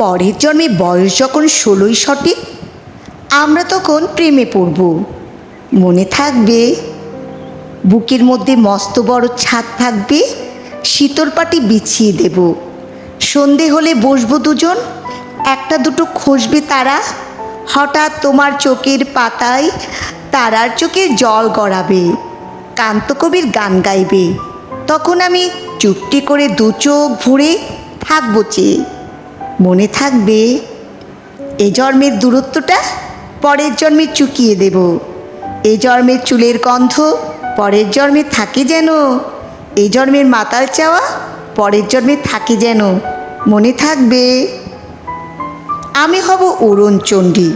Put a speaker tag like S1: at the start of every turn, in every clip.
S1: পরের জন্মে বয়স যখন ষোলোই সঠিক আমরা তখন প্রেমে পড়ব। মনে থাকবে, বুকের মধ্যে মস্ত বড় ছাদ থাকবে, শীতল পাটি বিছিয়ে দেব। সন্ধে হলে বসবো দুজন, একটা দুটো খসবে তারা, হঠাৎ তোমার চোখের পাতায় তারার চোখে জল গড়াবে, কান্তকবির গান গাইবে। তখন আমি চুপটি করে দু চোখ ভরে থাকব চেয়ে। মনে থাকবে, এ জন্মের দূরত্বটা পরের জন্মে চুকিয়ে দেব। এ জন্মের চুলের গন্ধ পরের জন্মে থাকে যেন। এই জন্মের মাতাল চাওয়া পরের জন্মে থাকে যেন। মনে থাকবে, আমি হব অরুণচণ্ডী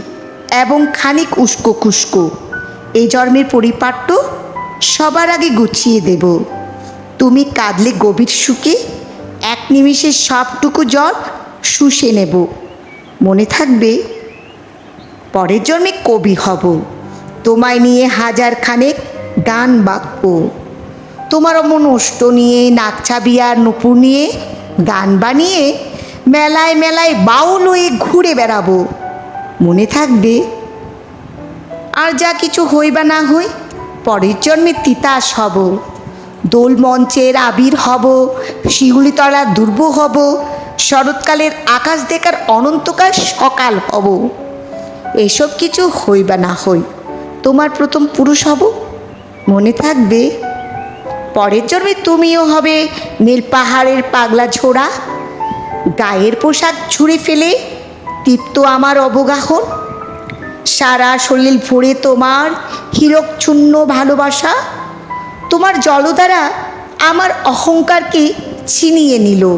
S1: এবং খানিক উস্কো খুস্কো। এই জন্মের পরিপাট্য সবার আগে গুছিয়ে দেব। তুমি কাঁদলে গভীর সুখে, এক নিমিষে সবটুকু জল শুষে নেব। মনে থাকবে, পরের জন্মে কবি হব। তোমায় নিয়ে হাজার খানেক গান বাঁকব। তোমার অমন অষ্ট নিয়ে নাকছাবি আর নুপুর নিয়ে গান বানিয়ে মেলায় মেলায় বাউল হয়ে ঘুরে বেড়াবো। মনে থাকবে, আর যা কিছু হই বা না হই, পরের জন্মে তিতাস হব। দোল মঞ্চের আবির হব শিগুলিতলা দুর্ব হব শরৎকালের আকাশ দেখার অনন্তকাল সকাল হব এসব কিছু হই বা না হই, তোমার প্রথম পুরুষ হব? মনে থাকবে? পরের জন্মে তুমিও হবে নীল পাহাড়ের পাগলা ছোড়া গায়ের পোশাক ছুঁড়ে ফেলে তৃপ্ত আমার অবগাহন। সারা শরীর ভরে তোমার হীরকচূর্ণ ভালোবাসা। তোমার জলদ্বারা আমার অহংকারকে ছিনিয়ে নিল।